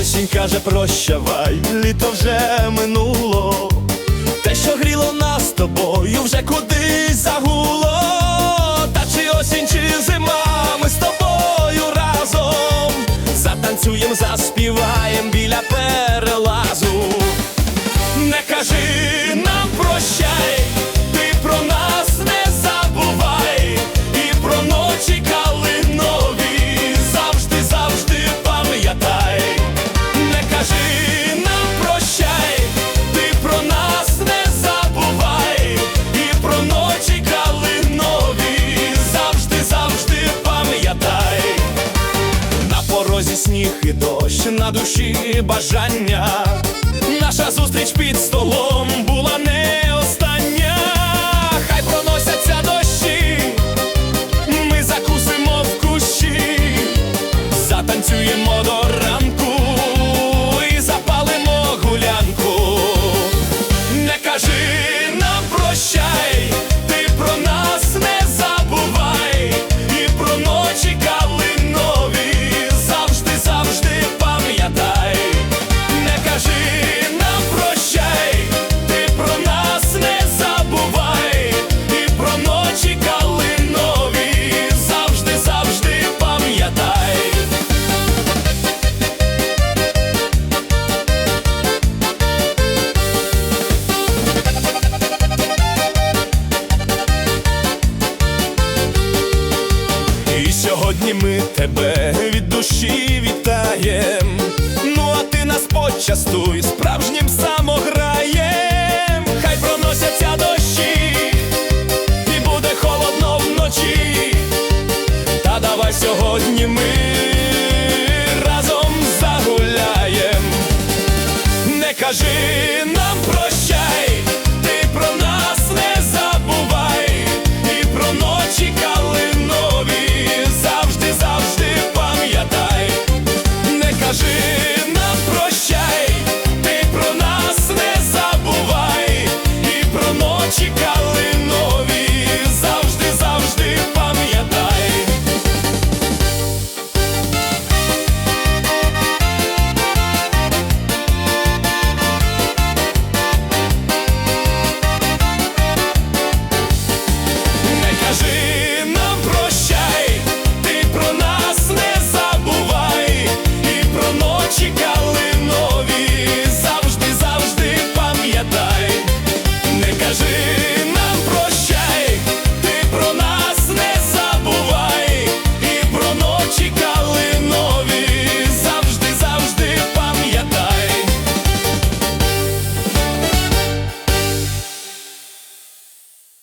Осінь каже, прощавай, літо вже минуло, те, що гріло нас тобою, вже кудись загуло, та чи осінь, чи зима, ми з тобою разом затанцюєм, заспіваєм біля перелазу. Не кажи нам прощай. сніг і дощ на душі бажання. Наша зустріч під столом була не остання, хай проносяться дощі, ми закусимо в кущі, затанцюємо до. Сьогодні ми тебе від душі вітаєм, ну а ти нас почастуй.